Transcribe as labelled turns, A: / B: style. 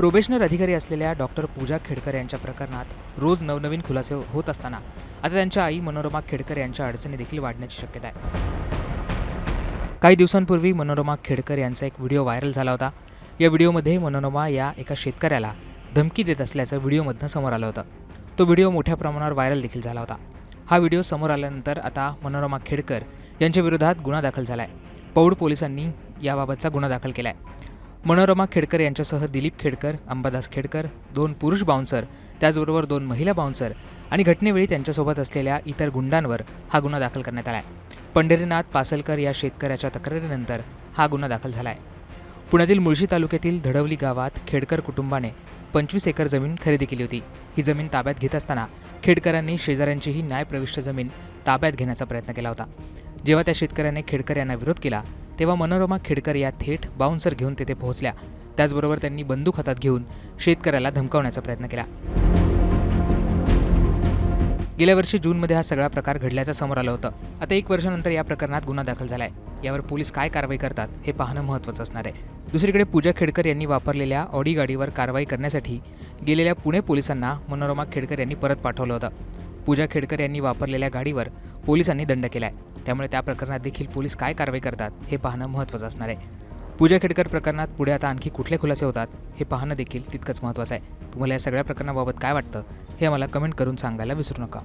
A: Probationer अधिकारी असलेल्या doctor पूजा खेडकर यांच्या प्रकरणात रोज नवनवीन खुलासे होत असताना आता त्यांच्या आई मनोरमा खेडकर यांच्या अडचणी देखील वाढण्याची शक्यता आहे. काही दिवसांपूर्वी मनोरमा खेडकर यांचा एक व्हिडिओ व्हायरल झाला होता. या व्हिडिओमध्ये मनोरमा या एका शेतकऱ्याला धमकी देत असल्याचं व्हिडिओमधनं समोर आलं होतं. तो व्हिडिओ मोठ्या प्रमाणावर व्हायरल देखील झाला होता. हा व्हिडिओ समोर आल्यानंतर आता मनोरमा खेडकर यांच्या विरोधात गुन्हा दाखल झाला आहे पौड पोलिसांनी याबाबतचा गुन्हा दाखल केला आहे मनोरमा खेडकर यांच्यासह दिलीप खेडकर अंबादास खेडकर दोन पुरुष बाउन्सर त्याचबरोबर दोन महिला बाउन्सर आणि घटनेवेळी त्यांच्यासोबत असलेल्या इतर गुंडांवर हा गुन्हा दाखल करण्यात आला आहे पंढरीनाथ पासलकर या शेतकऱ्याच्या तक्रारीनंतर हा गुन्हा दाखल झाला आहे पुण्यातील मुळशी तालुक्यातील धडवली गावात खेडकर कुटुंबाने पंचवीस एकर जमीन खरेदी केली होती. ही जमीन ताब्यात घेत असताना खेडकरांनी शेजाऱ्यांचीही न्यायप्रविष्ट जमीन ताब्यात घेण्याचा प्रयत्न केला होता. जेव्हा त्या शेतकऱ्याने खेडकर यांना विरोध केला तेव्हा मनोरमा खेडकर या थेट बाउन्सर घेऊन तेथे पोहोचल्या. त्याचबरोबर त्यांनी बंदूक हातात घेऊन शेतकऱ्याला धमकावण्याचा प्रयत्न केला. गेल्या वर्षी जूनमध्ये हा सगळा प्रकार घडल्याचं समोर आलं होतं. आता एक वर्षानंतर या प्रकरणात गुन्हा दाखल झाला आहे यावर पोलीस काय कारवाई करतात हे पाहणं महत्त्वाचं असणार आहे. दुसरीकडे पूजा खेडकर यांनी वापरलेल्या ऑडी गाडीवर कारवाई करण्यासाठी गेलेल्या पुणे पोलिसांना मनोरमा खेडकर यांनी परत पाठवलं होतं. पूजा खेडकर यांनी वापरलेल्या गाडीवर पोलिसांनी दंड केला आहे त्यामुळे त्या प्रकरणात देखील पोलीस काय कारवाई करतात हे पाहणं महत्त्वाचं असणार आहे. पूजा खेडकर प्रकरणात पुढे आता आणखी कुठले खुलासे होतात हे पाहणं देखील तितकंच महत्त्वाचं आहे. तुम्हाला या सगळ्या प्रकरणाबाबत काय वाटतं हे आम्हाला कमेंट करून सांगायला विसरू नका.